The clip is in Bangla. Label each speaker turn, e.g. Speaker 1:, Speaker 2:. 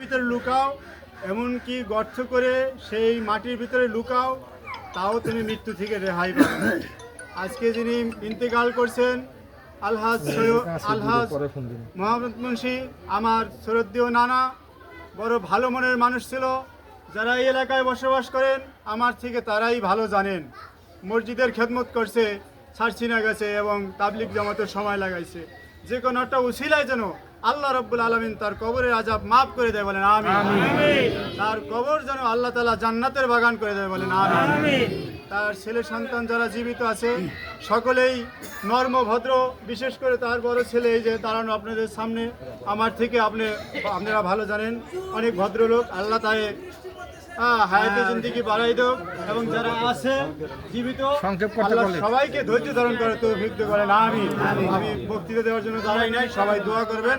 Speaker 1: ভিতরে লুকাও এমনকি গর্ত করে সেই মাটির ভিতরে লুকাও তাও তুমি মৃত্যু থেকে রেহাই পাবে। আজকে যিনি ইন্তেকাল করছেন আলহাজ আলহাজ মোহাম্মদ মুন্সি আমার শ্রদ্ধেয় নানা বড় ভালো মনের মানুষ ছিল যারা এই এলাকায় বসবাস করেন আমার থেকে তারাই ভালো জানেন। মসজিদের খেদমত করছে ছাড়ছিনা গেছে এবং তাবলিক জামাতের সময় লাগাইছে। যে কোনো একটা উসিলায় যেন আল্লাহ রব্বুল আলমিন তার কবরের আজাব মাফ করে দেয় বলেন আমি তার কবর যেন আল্লাহ তালা জান্নাতের বাগান করে দেয় বলেন আমি তার ছেলে সন্তান যারা জীবিত আছে সকলেই নর্ম ভদ্র বিশেষ করে তার বড় ছেলে এই যে দাঁড়ানো আপনাদের সামনে আমার থেকে আপনি আপনারা ভালো জানেন অনেক ভদ্রলোক আল্লাহ তাই হায়াতে জিন্দিগি বাড়াই এবং যারা আছে জীবিত সবাইকে ধৈর্য ধারণ করে তো আমি আমি বক্তৃতা দেওয়ার জন্য দাঁড়াই নাই সবাই দোয়া করবেন।